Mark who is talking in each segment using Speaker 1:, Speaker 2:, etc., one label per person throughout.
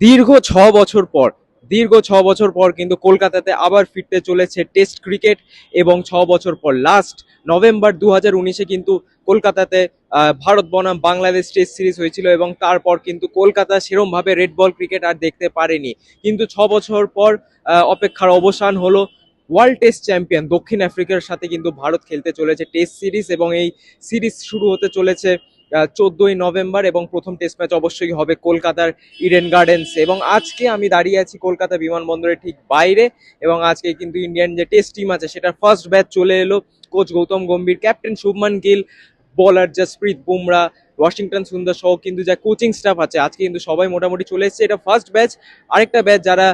Speaker 1: দীর্ঘ ছ বছর পর, দীর্ঘ ছ বছর পর কিন্তু কলকাতাতে আবার ফিরতে চলেছে টেস্ট ক্রিকেট এবং ছ বছর পর লাস্ট নভেম্বর দু হাজার উনিশে কিন্তু কলকাতাতে ভারত বনাম বাংলাদেশ টেস্ট সিরিজ হয়েছিল এবং তারপর কিন্তু কলকাতা সেরমভাবে রেড বল ক্রিকেট আর দেখতে পারেনি। কিন্তু ছ বছর পর অপেক্ষার অবসান হলো ওয়ার্ল্ড টেস্ট চ্যাম্পিয়ন দক্ষিণ আফ্রিকার সাথে কিন্তু ভারত খেলতে চলেছে টেস্ট সিরিজ এবং এই সিরিজ শুরু হতে চলেছে চোদ্দই নভেম্বর এবং প্রথম টেস্ট ম্যাচ অবশ্যই হবে কলকাতার ইডেন গার্ডেন্স। এবং আজকে আমি দাঁড়িয়ে আছি কলকাতা বিমানবন্দরের ঠিক বাইরে এবং আজকে কিন্তু ইন্ডিয়ান যে টেস্ট টিম আছে, সেটার ফার্স্ট ব্যাচ চলে এলো। কোচ গৌতম গম্ভীর ক্যাপ্টেন শুভমান গিল বলার জসপ্রীত বুমরা ওয়াশিংটন সুন্দর সহ কিন্তু যা কোচিং স্টাফ আছে, আজকে কিন্তু সবাই মোটামুটি চলে এসেছে। এটা ফার্স্ট ব্যাচ আরেকটা ব্যাচ যারা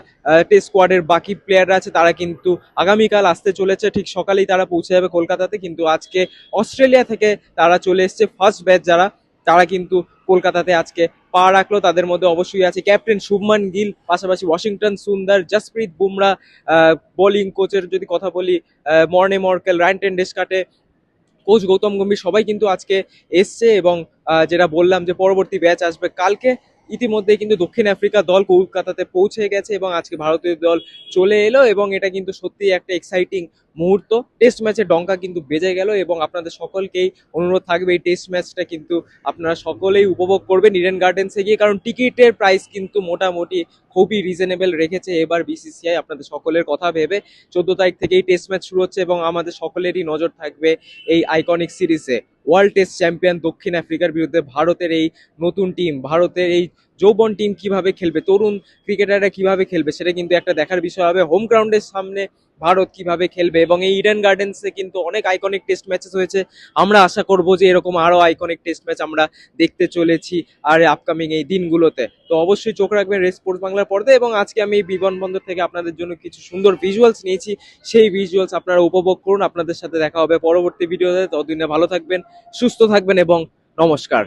Speaker 1: টেস্ট স্কোয়াডের বাকি প্লেয়াররা আছে, তারা কিন্তু আগামীকাল আসতে চলেছে। ঠিক সকালেই তারা পৌঁছে যাবে কলকাতাতে। কিন্তু আজকে অস্ট্রেলিয়া থেকে তারা চলে এসছে ফার্স্ট ব্যাচ যারা, তারা কিন্তু কলকাতাতে আজকে পা রাখল। তাদের মধ্যে অবশ্যই আছে ক্যাপ্টেন শুভমান গিল, পাশাপাশি ওয়াশিংটন সুন্দর জসপ্রীত বুমরা বোলিং কোচের যদি কথা বলি Morne Morkel, Ryan Doeschate coach Gautam Gambhir সবাই কিন্তু আজকে এসছে এবং যেটা বললাম যে পরবর্তী ব্যাচ আসবে কালকে। ইতিমধ্যে কিন্তু দক্ষিণ আফ্রিকা দল কলকাতাতে পৌঁছে গেছে এবং আজকে ভারতীয় দল চলে এলো এবং এটা কিন্তু সত্যিই একটা এক্সাইটিং মুহূর্ত। টেস্ট ম্যাচে ডঙ্কা কিন্তু বেজে গেল এবং আপনাদের সকলকেই অনুরোধ থাকবে এই টেস্ট ম্যাচটা কিন্তু আপনারা সকলেই উপভোগ করবেন ইডেন গার্ডেন্সে গিয়ে, কারণ টিকিটের প্রাইস কিন্তু মোটামুটি খুবই রিজনেবল রেখেছে এবার বিসিসিআই আপনাদের সকলের কথা ভেবে। চোদ্দ তারিখ থেকেই টেস্ট ম্যাচ শুরু হচ্ছে এবং আমাদের সকলেরই নজর থাকবে এই আইকনিক সিরিজে ওয়ার্ল্ড টেস্ট চ্যাম্পিয়ন দক্ষিণ আফ্রিকার বিরুদ্ধে ভারতের এই নতুন টিম, ভারতের এই যৌবন টিম কীভাবে খেলবে, তরুণ ক্রিকেটাররা কীভাবে খেলবে, সেটা কিন্তু একটা দেখার বিষয় হবে। হোম গ্রাউন্ডের সামনে ভারত কীভাবে খেলবে এবং এই ইডেন গার্ডেন্সে কিন্তু অনেক আইকনিক টেস্ট ম্যাচেস হয়েছে। আমরা আশা করব যে এরকম আরও আইকনিক টেস্ট ম্যাচ আমরা দেখতে চলেছি আর আপকামিং এই দিনগুলোতে। তো অবশ্যই চোখ রাখবেন রেস স্পোর্টস বাংলার পর্দায় এবং আজকে আমি বিমানবন্দর থেকে আপনাদের জন্য কিছু সুন্দর ভিজুয়ালস নিয়েছি। সেই ভিজুয়ালস আপনারা উপভোগ করুন। আপনাদের সাথে দেখা হবে পরবর্তী ভিডিওতে। ততদিনে ভালো থাকবেন, সুস্থ থাকবেন এবং নমস্কার।